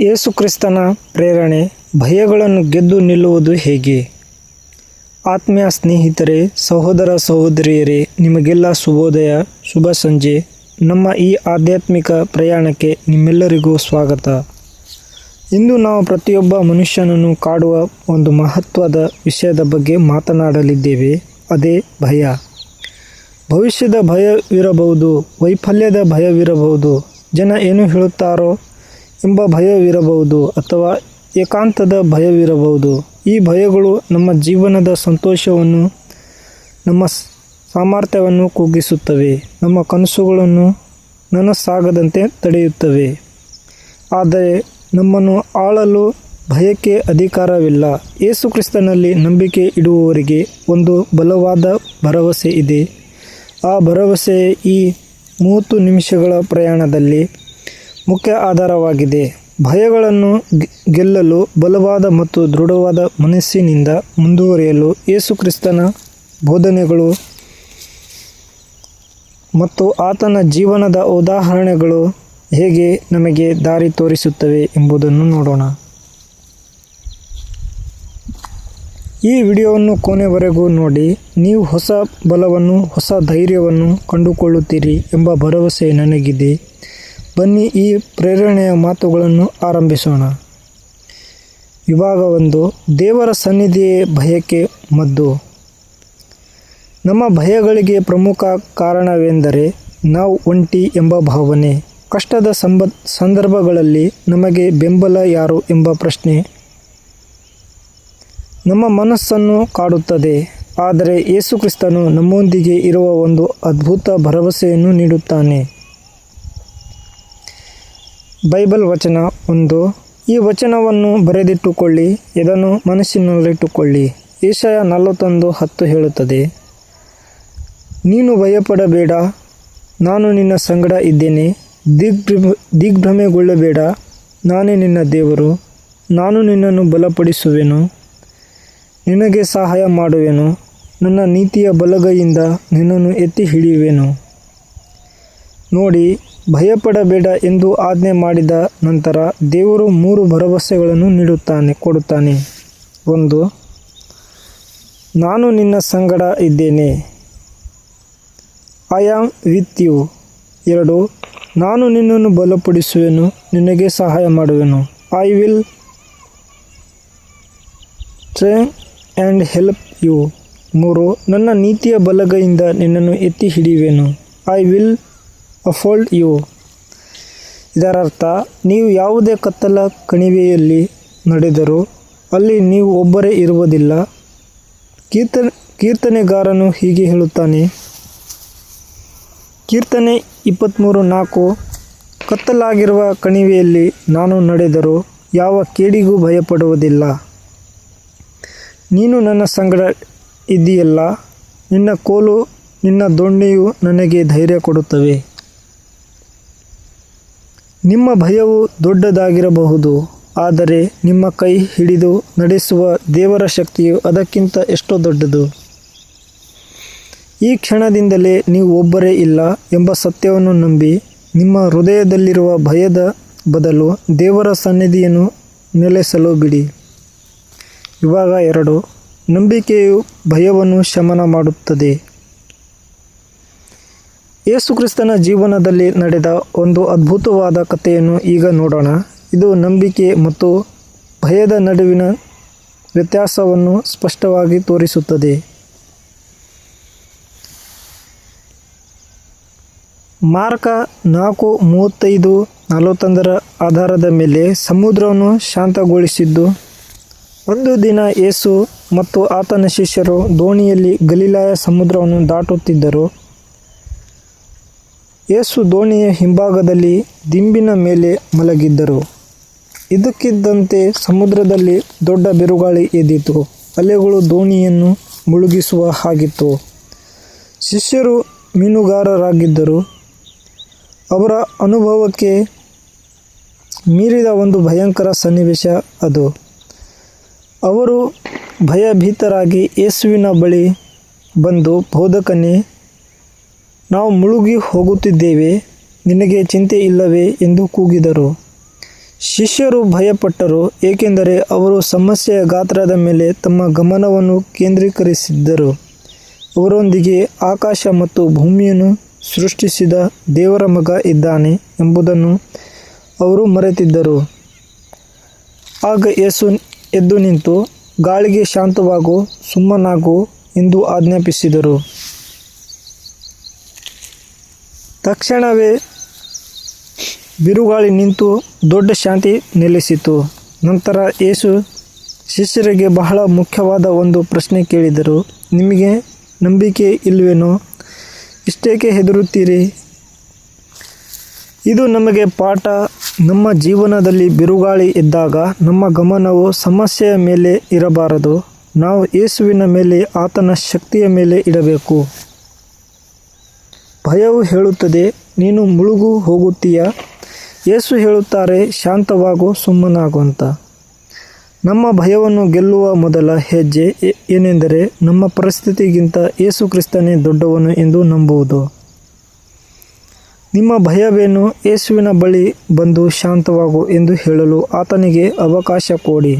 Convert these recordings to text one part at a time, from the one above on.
ಯೇಸುಕ್ರಿಸ್ತನ ಪ್ರೇರಣೆ, ಭಯಗಳನ್ನು ಗೆದ್ದು ನಿಲ್ಲುವುದು ಹೇಗೆ? ಆತ್ಮೀಯ ಸ್ನೇಹಿತರೆ, ಸಹೋದರ ಸಹೋದರಿಯರೇ, ನಿಮಗೆಲ್ಲ ಶುಭೋದಯ, ಶುಭ ಸಂಜೆ. ನಮ್ಮ ಈ ಆಧ್ಯಾತ್ಮಿಕ ಪ್ರಯಾಣಕ್ಕೆ ನಿಮ್ಮೆಲ್ಲರಿಗೂ ಸ್ವಾಗತ. ಇಂದು ನಾವು ಪ್ರತಿಯೊಬ್ಬ ಮನುಷ್ಯನನ್ನು ಕಾಡುವ ಒಂದು ಮಹತ್ವದ ವಿಷಯದ ಬಗ್ಗೆ ಮಾತನಾಡಲಿದ್ದೇವೆ. ಅದೇ ಭಯ. ಭವಿಷ್ಯದ ಭಯವಿರಬಹುದು, ವೈಫಲ್ಯದ ಭಯವಿರಬಹುದು. ಜನ ಏನು ಹೇಳುತ್ತಾರೋ ಎಂಬ ಭಯವಿರಬಹುದು ಅಥವಾ ಏಕಾಂತದ ಭಯವಿರಬಹುದು. ಈ ಭಯಗಳು ನಮ್ಮ ಜೀವನದ ಸಂತೋಷವನ್ನು, ನಮ್ಮ ಸಾಮರ್ಥ್ಯವನ್ನು ಕುಗ್ಗಿಸುತ್ತವೆ. ನಮ್ಮ ಕನಸುಗಳನ್ನು ನನಸಾಗದಂತೆ ತಡೆಯುತ್ತವೆ. ಆದರೆ ನಮ್ಮನ್ನು ಆಳಲು ಭಯಕ್ಕೆ ಅಧಿಕಾರವಿಲ್ಲ. ಯೇಸುಕ್ರಿಸ್ತನಲ್ಲಿ ನಂಬಿಕೆ ಇಡುವವರಿಗೆ ಒಂದು ಬಲವಾದ ಭರವಸೆ ಇದೆ. ಆ ಭರವಸೆ ಈ ಮೂವತ್ತು ನಿಮಿಷಗಳ ಪ್ರಯಾಣದಲ್ಲಿ ಮುಖ್ಯ ಆಧಾರವಾಗಿದೆ. ಭಯಗಳನ್ನು ಗೆಲ್ಲಲು ಬಲವಾದ ಮತ್ತು ದೃಢವಾದ ಮನಸ್ಸಿನಿಂದ ಮುಂದುವರಿಯಲು ಯೇಸು ಕ್ರಿಸ್ತನ ಬೋಧನೆಗಳು ಮತ್ತು ಆತನ ಜೀವನದ ಉದಾಹರಣೆಗಳು ಹೇಗೆ ನಮಗೆ ದಾರಿ ತೋರಿಸುತ್ತವೆ ಎಂಬುದನ್ನು ನೋಡೋಣ. ಈ ವಿಡಿಯೋವನ್ನು ಕೊನೆವರೆಗೂ ನೋಡಿ, ನೀವು ಹೊಸ ಬಲವನ್ನು, ಹೊಸ ಧೈರ್ಯವನ್ನು ಕಂಡುಕೊಳ್ಳುತ್ತೀರಿ ಎಂಬ ಭರವಸೆ ನನಗಿದೆ. ಬನ್ನಿ ಈ ಪ್ರೇರಣೆಯ ಮಾತುಗಳನ್ನು ಆರಂಭಿಸೋಣ. ವಿಭಾಗ ಒಂದು ದೇವರ ಸನ್ನಿಧಿಯೇ ಭಯಕ್ಕೆ ಮದ್ದು. ನಮ್ಮ ಭಯಗಳಿಗೆ ಪ್ರಮುಖ ಕಾರಣವೆಂದರೆ ನಾವು ಒಂಟಿ ಎಂಬ ಭಾವನೆ. ಕಷ್ಟದ ಸಂಬ, ಸಂದರ್ಭಗಳಲ್ಲಿ ನಮಗೆ ಬೆಂಬಲ ಯಾರು ಎಂಬ ಪ್ರಶ್ನೆ. ನಮ್ಮ ಮನಸ್ಸನ್ನು ಕಾಡುತ್ತದೆ, ಆದರೆ ಯೇಸುಕ್ರಿಸ್ತನು ನಮ್ಮೊಂದಿಗೆ ಇರುವ ಒಂದು ಅದ್ಭುತ ಭರವಸೆಯನ್ನು ನೀಡುತ್ತಾನೆ. ಬೈಬಲ್ ವಚನ ಒಂದು. ಈ ವಚನವನ್ನು ಬರೆದಿಟ್ಟುಕೊಳ್ಳಿ ಇದನ್ನು ಮನಸ್ಸಿನಲ್ಲಿಟ್ಟುಕೊಳ್ಳಿ. ಏಷಯ ನಲವತ್ತೊಂದು ಹತ್ತು ಹೇಳುತ್ತದೆ, ನೀನು ಭಯಪಡಬೇಡ, ನಾನು ನಿನ್ನ ಸಂಗಡ ಇದ್ದೇನೆ. ದಿಗ್ಭ್ರಮ, ದಿಗ್ಭ್ರಮೆಗೊಳ್ಳಬೇಡ, ನಾನೇ ನಿನ್ನ ದೇವರು. ನಾನು ನಿನ್ನನ್ನು ಬಲಪಡಿಸುವೆನು. ನಿನಗೆ ಸಹಾಯ ಮಾಡುವೆನು. ನನ್ನ ನೀತಿಯ ಬಲಗೈಯಿಂದ ನಿನ್ನನ್ನು ಎತ್ತಿ ಹಿಡಿಯುವೆನು. ನೋಡಿ ಭಯಪಡಬೇಡ ಎಂದು ಆಜ್ಞೆ ಮಾಡಿದ ನಂತರ ದೇವರು ಮೂರು ಭರವಸೆಗಳನ್ನು ನೀಡುತ್ತಾನೆ, ಕೊಡುತ್ತಾನೆ. ಒಂದು, ನಾನು ನಿನ್ನ ಸಂಗಡ ಇದ್ದೇನೆ. ಐ ಆಮ್ ವಿತ್ ಯು ಎರಡು, ನಾನು ನಿನ್ನನ್ನು ಬಲಪಡಿಸುವೆನು, ನಿನಗೆ ಸಹಾಯ ಮಾಡುವೆನು. I will tray and help you ಮೂರು, ನನ್ನ ನೀತಿಯ ಬಲಗೈಯಿಂದ ನಿನ್ನನ್ನು ಎತ್ತಿ ಹಿಡಿಯುವೆನು ಐ ವಿಲ್ ಅಫೋಲ್ಡ್ ಯು ಇದರರ್ಥ, ನೀವು ಯಾವುದೇ ಕತ್ತಲ ಕಣಿವೆಯಲ್ಲಿ ನಡೆದರೂ ಅಲ್ಲಿ ನೀವು ಒಬ್ಬರೇ ಇರುವುದಿಲ್ಲ. ಕೀರ್ತನೆ, ಕೀರ್ತನೆಗಾರನು ಹೀಗೆ ಹೇಳುತ್ತಾನೆ. ಕೀರ್ತನೆ ಇಪ್ಪತ್ತ್ಮೂರು ನಾಲ್ಕು, ಕತ್ತಲಾಗಿರುವ ಕಣಿವೆಯಲ್ಲಿ ನಾನು ನಡೆದರೂ ಯಾವ ಕೇಡಿಗೂ ಭಯಪಡುವುದಿಲ್ಲ. ನೀನು ನನ್ನ ಸಂಗಡ ಇದ್ದೀಯಲ್ಲ, ನಿನ್ನ ಕೋಲು ನಿನ್ನ ದೊಣ್ಣೆಯು ನನಗೆ ಧೈರ್ಯ ಕೊಡುತ್ತವೆ. ನಿಮ್ಮ ಭಯವು ದೊಡ್ಡದಾಗಿರಬಹುದು, ಆದರೆ ನಿಮ್ಮ ಕೈ ಹಿಡಿದು ನಡೆಸುವ ದೇವರ ಶಕ್ತಿಯು ಅದಕ್ಕಿಂತ ಎಷ್ಟೋ ದೊಡ್ಡದು. ಈ ಕ್ಷಣದಿಂದಲೇ ನೀವು ಒಬ್ಬರೇ ಇಲ್ಲ ಎಂಬ ಸತ್ಯವನ್ನು ನಂಬಿ, ನಿಮ್ಮ ಹೃದಯದಲ್ಲಿರುವ ಭಯದ ಬದಲು ದೇವರ ಸನ್ನಿಧಿಯನ್ನು ನೆಲೆಸಲು ಬಿಡಿ. ವಿಭಾಗ ಎರಡು, ನಂಬಿಕೆಯು ಭಯವನ್ನು ಶಮನ ಮಾಡುತ್ತದೆ. ಯೇಸುಕ್ರಿಸ್ತನ ಜೀವನದಲ್ಲಿ ನಡೆದ ಒಂದು ಅದ್ಭುತವಾದ ಕಥೆಯನ್ನು ಈಗ ನೋಡೋಣ. ಇದು ನಂಬಿಕೆ ಮತ್ತು ಭಯದ ನಡುವಿನ ವ್ಯತ್ಯಾಸವನ್ನು ಸ್ಪಷ್ಟವಾಗಿ ತೋರಿಸುತ್ತದೆ. ಮಾರ್ಕ ನಾಲ್ಕು ಮೂವತ್ತೈದು ನಲವತ್ತೊಂದರ ಆಧಾರದ ಮೇಲೆ ಸಮುದ್ರವನ್ನು ಶಾಂತಗೊಳಿಸಿದ್ದು, ಒಂದು ದಿನ ಯೇಸು ಮತ್ತು ಆತನ ಶಿಷ್ಯರು ದೋಣಿಯಲ್ಲಿ ಗಲೀಲಾಯ ಸಮುದ್ರವನ್ನು ದಾಟುತ್ತಿದ್ದರು. ಯೇಸು ದೋಣಿಯ ಹಿಂಭಾಗದಲ್ಲಿ ದಿಂಬಿನ ಮೇಲೆ ಮಲಗಿದ್ದರು. ಇದಕ್ಕಿದ್ದಂತೆ ಸಮುದ್ರದಲ್ಲಿ ದೊಡ್ಡ ಬಿರುಗಾಳಿ ಎದ್ದಿತು. ಅಲೆಗಳು ದೋಣಿಯನ್ನು ಮುಳುಗಿಸುವ ಹಾಗಿತ್ತು. ಶಿಷ್ಯರು ಮೀನುಗಾರರಾಗಿದ್ದರು. ಅವರ ಅನುಭವಕ್ಕೆ ಮೀರಿದ ಒಂದು ಭಯಂಕರ ಸನ್ನಿವೇಶ ಅದು. ಅವರು ಭಯಭೀತರಾಗಿ ಯೇಸುವಿನ ಬಳಿ ಬಂದು ಬೋಧಕನೇ ನಾವು ಮುಳುಗಿ ಹೋಗುತ್ತಿದ್ದೇವೆ, ನಿನಗೆ ಚಿಂತೆ ಇಲ್ಲವೇ ಎಂದು ಕೂಗಿದರು. ಶಿಷ್ಯರು ಭಯಪಟ್ಟರು, ಏಕೆಂದರೆ ಅವರು ಸಮಸ್ಯೆಯ ಗಾತ್ರದ ಮೇಲೆ ತಮ್ಮ ಗಮನವನ್ನು ಕೇಂದ್ರೀಕರಿಸಿದ್ದರು. ಅವರೊಂದಿಗೆ ಆಕಾಶ ಮತ್ತು ಭೂಮಿಯನ್ನು ಸೃಷ್ಟಿಸಿದ ದೇವರ ಮಗ ಇದ್ದಾನೆ ಎಂಬುದನ್ನು ಅವರು ಮರೆತಿದ್ದರು. ಆಗ ಯೇಸು ಎದ್ದು ನಿಂತು, ಗಾಳಿಗೆ ಶಾಂತವಾಗು, ಸುಮ್ಮನಾಗು ಎಂದು ಆಜ್ಞಾಪಿಸಿದರು. ತಕ್ಷಣವೇ ಬಿರುಗಾಳಿ ನಿಂತು ದೊಡ್ಡ ಶಾಂತಿ ನೆಲೆಸಿತು. ನಂತರ ಯೇಸು ಶಿಷ್ಯರಿಗೆ ಬಹಳ ಮುಖ್ಯವಾದ ಒಂದು ಪ್ರಶ್ನೆ ಕೇಳಿದರು. ನಿಮಗೆ ನಂಬಿಕೆ ಇಲ್ವೇನೋ? ಇಷ್ಟೇಕೆ ಹೆದರುತ್ತೀರಿ? ಇದು ನಮಗೆ ಪಾಠ. ನಮ್ಮ ಜೀವನದಲ್ಲಿ ಬಿರುಗಾಳಿ ಇದ್ದಾಗ ನಮ್ಮ ಗಮನವು ಸಮಸ್ಯೆಯ ಮೇಲೆ ಇರಬಾರದು. ನಾವು ಯೇಸುವಿನ ಮೇಲೆ ಆತನ ಶಕ್ತಿಯ ಮೇಲೆ ಇಡಬೇಕು. ಭಯವು ಹೇಳುತ್ತದೆ, ನೀನು ಮುಳುಗು ಹೋಗುತ್ತೀಯ? ಯೇಸು ಹೇಳುತ್ತಾರೆ, ಶಾಂತವಾಗು ಸುಮ್ಮನಾಗು ಅಂತ ನಮ್ಮ ಭಯವನ್ನು ಗೆಲ್ಲುವ ಮೊದಲ ಹೆಜ್ಜೆ ಏನೆಂದರೆ, ನಮ್ಮ ಪರಿಸ್ಥಿತಿಗಿಂತ ಯೇಸು ಕ್ರಿಸ್ತನೇ ದೊಡ್ಡವನು ಎಂದು ನಂಬುವುದು. ನಿಮ್ಮ ಭಯವೇನು? ಯೇಸುವಿನ ಬಳಿ ಬಂದು ಶಾಂತವಾಗು ಎಂದು ಹೇಳಲು ಆತನಿಗೆ ಅವಕಾಶ ಕೊಡಿ.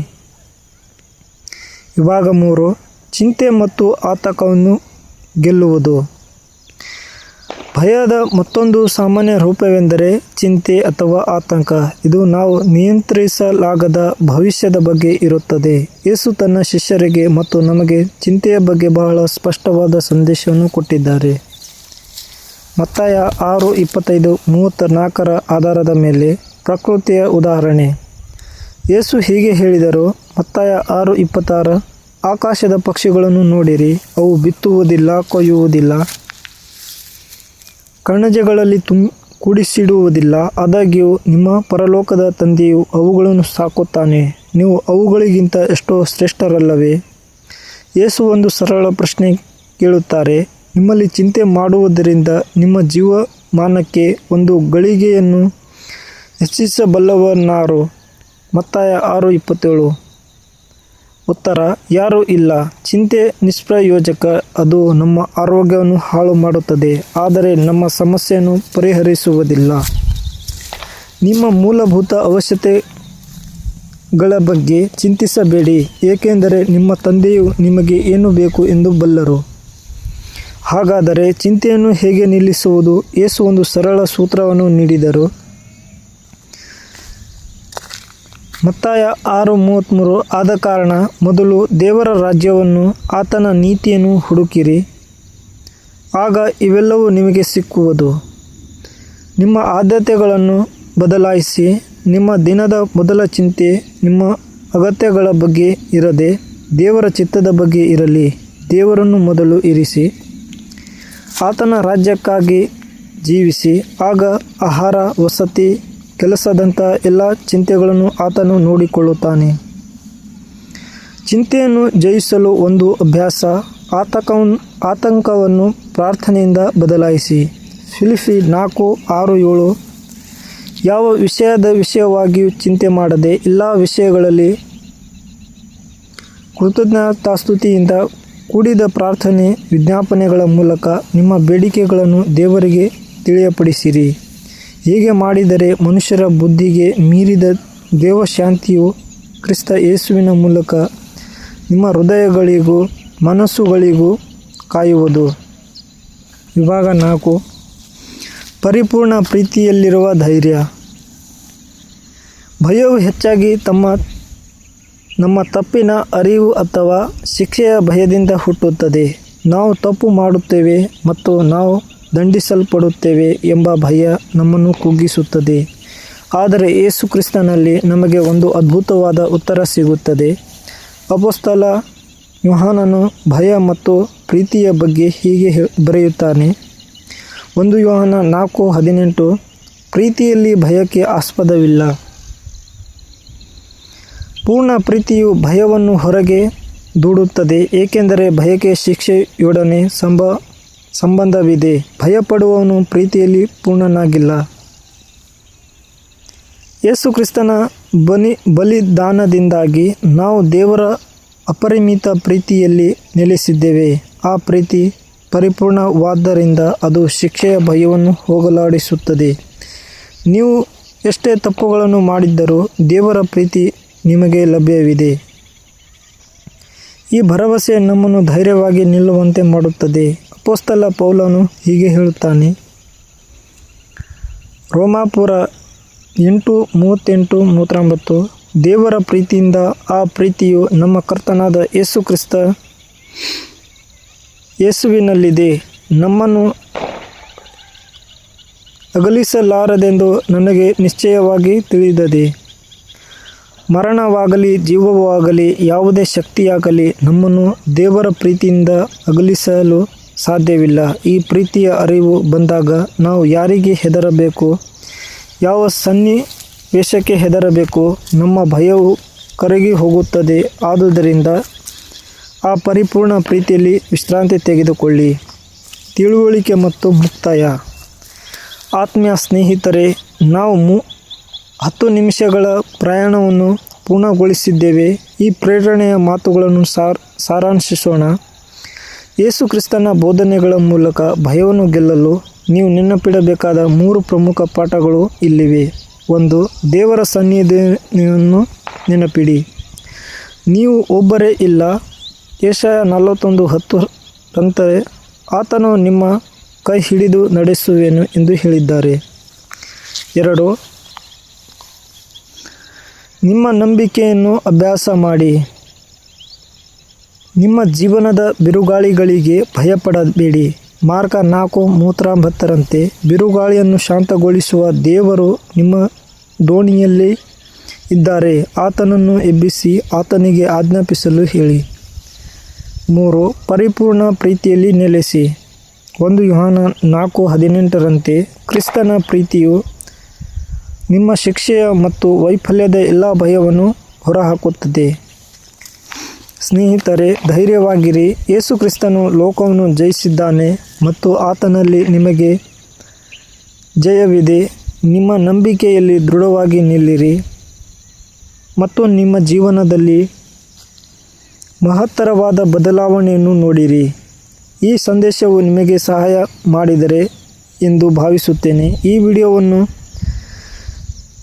ವಿಭಾಗ ಮೂರು, ಚಿಂತೆ ಮತ್ತು ಆತಕವನ್ನು ಗೆಲ್ಲುವುದು. ಭಯದ ಮತ್ತೊಂದು ಸಾಮಾನ್ಯ ರೂಪವೆಂದರೆ ಚಿಂತೆ ಅಥವಾ ಆತಂಕ. ಇದು ನಾವು ನಿಯಂತ್ರಿಸಲಾಗದ ಭವಿಷ್ಯದ ಬಗ್ಗೆ ಇರುತ್ತದೆ. ಯೇಸು ತನ್ನ ಶಿಷ್ಯರಿಗೆ ಮತ್ತು ನಮಗೆ ಚಿಂತೆಯ ಬಗ್ಗೆ ಬಹಳ ಸ್ಪಷ್ಟವಾದ ಸಂದೇಶವನ್ನು ಕೊಟ್ಟಿದ್ದಾರೆ. ಮತ್ತಾಯ ಆರು ಇಪ್ಪತ್ತೈದು ಮೂವತ್ತ ನಾಲ್ಕರ ಆಧಾರದ ಮೇಲೆ ಪ್ರಕೃತಿಯ ಉದಾಹರಣೆ. ಯೇಸು ಹೀಗೆ ಹೇಳಿದರು, ಮತ್ತಾಯ ಆರು ಇಪ್ಪತ್ತಾರು, ಆಕಾಶದ ಪಕ್ಷಿಗಳನ್ನು ನೋಡಿರಿ, ಅವು ಬಿತ್ತುವುದಿಲ್ಲ, ಕೊಯ್ಯುವುದಿಲ್ಲ ಕಣಜಗಳಲ್ಲಿ ತುಂ, ಕೂಡಿಸಿಡುವುದಿಲ್ಲ. ಆದಾಗ್ಯೂ, ನಿಮ್ಮ ಪರಲೋಕದ ತಂದೆಯು ಅವುಗಳನ್ನು ಸಾಕುತ್ತಾನೆ. ನೀವು ಅವುಗಳಿಗಿಂತ ಎಷ್ಟೋ ಶ್ರೇಷ್ಠರಲ್ಲವೇ? ಯೇಸು ಒಂದು ಸರಳ ಪ್ರಶ್ನೆ ಕೇಳುತ್ತಾರೆ. ನಿಮ್ಮಲ್ಲಿ ಚಿಂತೆ ಮಾಡುವುದರಿಂದ ನಿಮ್ಮ ಜೀವಮಾನಕ್ಕೆ ಒಂದು ಗಳಿಗೆಯನ್ನು ಹೆಚ್ಚಿಸಬಲ್ಲವನಾರು ಮತ್ತಾಯ ಆರು ಇಪ್ಪತ್ತೇಳು. ಉತ್ತರ, ಯಾರೂ ಇಲ್ಲ. ಚಿಂತೆ ನಿಷ್ಪ್ರಯೋಜಕ. ಅದು ನಮ್ಮ ಆರೋಗ್ಯವನ್ನು ಹಾಳು ಮಾಡುತ್ತದೆ. ಆದರೆ ನಮ್ಮ ಸಮಸ್ಯೆಯನ್ನು ಪರಿಹರಿಸುವುದಿಲ್ಲ. ನಿಮ್ಮ ಮೂಲಭೂತ ಅವಶ್ಯತೆಗಳ ಬಗ್ಗೆ ಚಿಂತಿಸಬೇಡಿ. ಏಕೆಂದರೆ ನಿಮ್ಮ ತಂದೆಯು ನಿಮಗೆ ಏನು ಬೇಕು ಎಂದು ಬಲ್ಲರು. ಹಾಗಾದರೆ ಚಿಂತೆಯನ್ನು ಹೇಗೆ ನಿಲ್ಲಿಸುವುದು? ಏಸು ಒಂದು ಸರಳ ಸೂತ್ರವನ್ನು ನೀಡಿದರು. ಮತ್ತಾಯ ಆರು ಮೂವತ್ತ್ಮೂರು ಆದ ಕಾರಣ ಮೊದಲು ದೇವರ ರಾಜ್ಯವನ್ನು ಆತನ ನೀತಿಯನ್ನು ಹುಡುಕಿರಿ. ಆಗ ಇವೆಲ್ಲವೂ ನಿಮಗೆ ಸಿಕ್ಕುವುದು. ನಿಮ್ಮ ಆದ್ಯತೆಗಳನ್ನು ಬದಲಾಯಿಸಿ ನಿಮ್ಮ ದಿನದ ಮೊದಲ ಚಿಂತೆ ನಿಮ್ಮ ಅಗತ್ಯಗಳ ಬಗ್ಗೆ ಇರದೆ ದೇವರ ಚಿತ್ತದ ಬಗ್ಗೆ ಇರಲಿ. ದೇವರನ್ನು ಮೊದಲು ಇರಿಸಿ. ಆತನ ರಾಜ್ಯಕ್ಕಾಗಿ ಜೀವಿಸಿ. ಆಗ ಆಹಾರ, ವಸತಿ ಕೆಲಸದಂಥ ಎಲ್ಲ ಚಿಂತೆಗಳನ್ನು ಆತನು ನೋಡಿಕೊಳ್ಳುತ್ತಾನೆ. ಚಿಂತೆಯನ್ನು ಜಯಿಸಲು ಒಂದು ಅಭ್ಯಾಸ ಆತಂಕ ಆತಂಕವನ್ನು ಪ್ರಾರ್ಥನೆಯಿಂದ ಬದಲಾಯಿಸಿ. ಫಿಲಿಫಿ ನಾಲ್ಕು, ಆರು, ಏಳು, ಯಾವ ವಿಷಯದ ವಿಷಯವಾಗಿಯೂ ಚಿಂತೆ ಮಾಡದೆ ಎಲ್ಲ ವಿಷಯಗಳಲ್ಲಿ ಕೃತಜ್ಞತಾಸ್ತುತಿಯಿಂದ ಕೂಡಿದ ಪ್ರಾರ್ಥನೆ ವಿಜ್ಞಾಪನೆಗಳ ಮೂಲಕ ನಿಮ್ಮ ಬೇಡಿಕೆಗಳನ್ನು ದೇವರಿಗೆ ತಿಳಿಯಪಡಿಸಿರಿ. ಹೀಗೆ ಮಾಡಿದರೆ ಮನುಷ್ಯರ ಬುದ್ಧಿಗೆ ಮೀರಿದ ದೇವಶಾಂತಿಯು ಕ್ರಿಸ್ತ ಯೇಸುವಿನ ಮೂಲಕ ನಿಮ್ಮ ಹೃದಯಗಳಿಗೂ ಮನಸ್ಸುಗಳಿಗೂ ಕಾಯುವುದು. ವಿಭಾಗ ನಾಲ್ಕು. ಪರಿಪೂರ್ಣ ಪ್ರೀತಿಯಲ್ಲಿರುವ ಧೈರ್ಯ. ಭಯವು ಹೆಚ್ಚಾಗಿ ತಮ್ಮ, ನಮ್ಮ ತಪ್ಪಿನ ಅರಿವು ಅಥವಾ ಶಿಕ್ಷೆಯ ಭಯದಿಂದ ಹುಟ್ಟುತ್ತದೆ. ನಾವು ತಪ್ಪು ಮಾಡುತ್ತೇವೆ ಮತ್ತು ನಾವು ದಂಡಿಸಲ್ಪಡುತ್ತೇವೆ ಎಂಬ ಭಯ ನಮ್ಮನ್ನು ಕುಗ್ಗಿಸುತ್ತದೆ. ಆದರೆ ಯೇಸು ಕ್ರಿಸ್ತನಲ್ಲಿ ನಮಗೆ ಒಂದು ಅದ್ಭುತವಾದ ಉತ್ತರ ಸಿಗುತ್ತದೆ. ಅಪೋಸ್ತಲ ಯೋಹಾನನು ಭಯ ಮತ್ತು ಪ್ರೀತಿಯ ಬಗ್ಗೆ ಹೀಗೆ ಬರೆಯುತ್ತಾನೆ. ಒಂದು ಯೋಹಾನ ನಾಲ್ಕು ಹದಿನೆಂಟು, ಪ್ರೀತಿಯಲ್ಲಿ ಭಯಕ್ಕೆ ಆಸ್ಪದವಿಲ್ಲ. ಪೂರ್ಣ ಪ್ರೀತಿಯು ಭಯವನ್ನು ಹೊರಗೆ ದೂಡುತ್ತದೆ, ಏಕೆಂದರೆ ಭಯಕ್ಕೆ ಶಿಕ್ಷೆಯೊಡನೆ ಸಂಬ ಸಂಬಂಧವಿದೆ. ಭಯಪಡುವವನು ಪ್ರೀತಿಯಲ್ಲಿ ಪೂರ್ಣನಾಗಿಲ್ಲ. ಯೇಸು ಕ್ರಿಸ್ತನ ಬನಿ, ಬಲಿದಾನದಿಂದಾಗಿ ನಾವು ದೇವರ ಅಪರಿಮಿತ ಪ್ರೀತಿಯಲ್ಲಿ ನೆಲೆಸಿದ್ದೇವೆ. ಆ ಪ್ರೀತಿ ಪರಿಪೂರ್ಣವಾದ್ದರಿಂದ ಅದು ಶಿಕ್ಷೆಯ ಭಯವನ್ನು ಹೋಗಲಾಡಿಸುತ್ತದೆ. ನೀವು ಎಷ್ಟೇ ತಪ್ಪುಗಳನ್ನು ಮಾಡಿದ್ದರೂ ದೇವರ ಪ್ರೀತಿ ನಿಮಗೆ ಲಭ್ಯವಿದೆ. ಈ ಭರವಸೆ ನಮ್ಮನ್ನು ಧೈರ್ಯವಾಗಿ ನಿಲ್ಲುವಂತೆ ಮಾಡುತ್ತದೆ. ಅಪೋಸ್ತಲ ಪೌಲನು ಹೀಗೆ ಹೇಳುತ್ತಾನೆ, ರೋಮಾಪುರ ಎಂಟು ಮೂವತ್ತೆಂಟು ಮೂವತ್ತೊಂಬತ್ತು, ದೇವರ ಪ್ರೀತಿಯಿಂದ ಆ ಪ್ರೀತಿಯು ನಮ್ಮ ಕರ್ತನಾದ ಯೇಸು ಕ್ರಿಸ್ತ ಯೇಸುವಿನಲ್ಲಿದೆ. ನಮ್ಮನ್ನು ಅಗಲಿಸಲಾರದೆಂದು ನನಗೆ ನಿಶ್ಚಯವಾಗಿ ತಿಳಿದದೆ. ಮರಣವಾಗಲಿ, ಜೀವವಾಗಲಿ, ಯಾವುದೇ ಶಕ್ತಿಯಾಗಲಿ ನಮ್ಮನ್ನು ದೇವರ ಪ್ರೀತಿಯಿಂದ ಅಗಲಿಸಲು ಸಾಧ್ಯವಿಲ್ಲ. ಈ ಪ್ರೀತಿಯ ಅರಿವು ಬಂದಾಗ ನಾವು ಯಾರಿಗೆ ಹೆದರಬೇಕು? ಯಾವ ಸನ್ನಿವೇಶಕ್ಕೆ ಹೆದರಬೇಕು? ನಮ್ಮ ಭಯವು ಕರಗಿ ಹೋಗುತ್ತದೆ. ಆದುದರಿಂದ ಆ ಪರಿಪೂರ್ಣ ಪ್ರೀತಿಯಲ್ಲಿ ವಿಶ್ರಾಂತಿ ತೆಗೆದುಕೊಳ್ಳಿ. ತಿಳುವಳಿಕೆ ಮತ್ತು ಮುಕ್ತಾಯ. ಆತ್ಮೀಯ ಸ್ನೇಹಿತರೆ, ನಾವು ಮು ಹತ್ತು ನಿಮಿಷಗಳ ಪ್ರಯಾಣವನ್ನು ಪೂರ್ಣಗೊಳಿಸಿದ್ದೇವೆ. ಈ ಪ್ರೇರಣೆಯ ಮಾತುಗಳನ್ನು ಸಾರ್, ಸಾರಾಂಶಿಸೋಣ. ಯೇಸು ಕ್ರಿಸ್ತನ ಬೋಧನೆಗಳ ಮೂಲಕ ಭಯವನ್ನು ಗೆಲ್ಲಲು ನೀವು ನೆನಪಿಡಬೇಕಾದ ಮೂರು ಪ್ರಮುಖ ಪಾಠಗಳು ಇಲ್ಲಿವೆ. ಒಂದು, ದೇವರ ಸನ್ನಿಧಿಯನ್ನು ನೆನಪಿಡಿ. ನೀವು ಒಬ್ಬರೇ ಇಲ್ಲ. ಏಷಯ ನಲವತ್ತೊಂದು ಹತ್ತು ರಂತೆ ಆತನು ನಿಮ್ಮ ಕೈ ಹಿಡಿದು ನಡೆಸುವೆನು ಎಂದು ಹೇಳಿದ್ದಾರೆ. ಎರಡು, ನಿಮ್ಮ ನಂಬಿಕೆಯನ್ನು ಅಭ್ಯಾಸ ಮಾಡಿ. ನಿಮ್ಮ ಜೀವನದ ಬಿರುಗಾಳಿಗಳಿಗೆ ಭಯಪಡಬೇಡಿ. ಮಾರ್ಗ ನಾಲ್ಕು ಮೂತ್ರಾಂಬತ್ತರಂತೆ ಬಿರುಗಾಳಿಯನ್ನು ಶಾಂತಗೊಳಿಸುವ ದೇವರು ನಿಮ್ಮ ದೋಣಿಯಲ್ಲಿ ಇದ್ದಾರೆ. ಆತನನ್ನು ಎಬ್ಬಿಸಿ ಆತನಿಗೆ ಆಜ್ಞಾಪಿಸಲು ಹೇಳಿ. ಮೂರು, ಪರಿಪೂರ್ಣ ಪ್ರೀತಿಯಲ್ಲಿ ನೆಲೆಸಿ. ಒಂದು ಯೋಹಾನ ನಾಲ್ಕು ಹದಿನೆಂಟರಂತೆ ಕ್ರಿಸ್ತನ ಪ್ರೀತಿಯು ನಿಮ್ಮ ಶಿಕ್ಷೆಯ ಮತ್ತು ವೈಫಲ್ಯದ ಎಲ್ಲ ಭಯವನ್ನು ಹೊರಹಾಕುತ್ತದೆ. ಸ್ನೇಹಿತರೆ, ಧೈರ್ಯವಾಗಿರಿ. ಯೇಸು ಕ್ರಿಸ್ತನು ಲೋಕವನ್ನು ಜಯಿಸಿದ್ದಾನೆ ಮತ್ತು ಆತನಲ್ಲಿ ನಿಮಗೆ ಜಯವಿದೆ. ನಿಮ್ಮ ನಂಬಿಕೆಯಲ್ಲಿ ದೃಢವಾಗಿ ನಿಲ್ಲಿರಿ ಮತ್ತು ನಿಮ್ಮ ಜೀವನದಲ್ಲಿ ಮಹತ್ತರವಾದ ಬದಲಾವಣೆಯನ್ನು ನೋಡಿರಿ. ಈ ಸಂದೇಶವು ನಿಮಗೆ ಸಹಾಯ ಮಾಡಿದರೆ ಎಂದು ಭಾವಿಸುತ್ತೇನೆ. ಈ ವಿಡಿಯೋವನ್ನು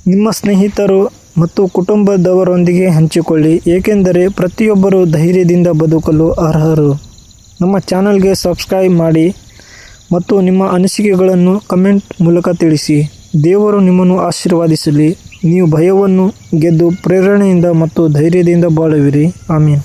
ನಿಮ್ಮ ಸ್ನೇಹಿತರು ಮತ್ತು ಕುಟುಂಬದವರೊಂದಿಗೆ ಹಂಚಿಕೊಳ್ಳಿ, ಏಕೆಂದರೆ ಪ್ರತಿಯೊಬ್ಬರು ಧೈರ್ಯದಿಂದ ಬದುಕಲು ಅರ್ಹರು. ನಮ್ಮ ಚಾನಲ್ಗೆ ಸಬ್ಸ್ಕ್ರೈಬ್ ಮಾಡಿ ಮತ್ತು ನಿಮ್ಮ ಅನಿಸಿಕೆಗಳನ್ನು ಕಮೆಂಟ್ ಮೂಲಕ ತಿಳಿಸಿ. ದೇವರು ನಿಮ್ಮನ್ನು ಆಶೀರ್ವಾದಿಸಲಿ. ನೀವು ಭಯವನ್ನು ಗೆದ್ದು ಪ್ರೇರಣೆಯಿಂದ ಮತ್ತು ಧೈರ್ಯದಿಂದ ಬಾಳುವಿರಿ. ಆಮೀನ್.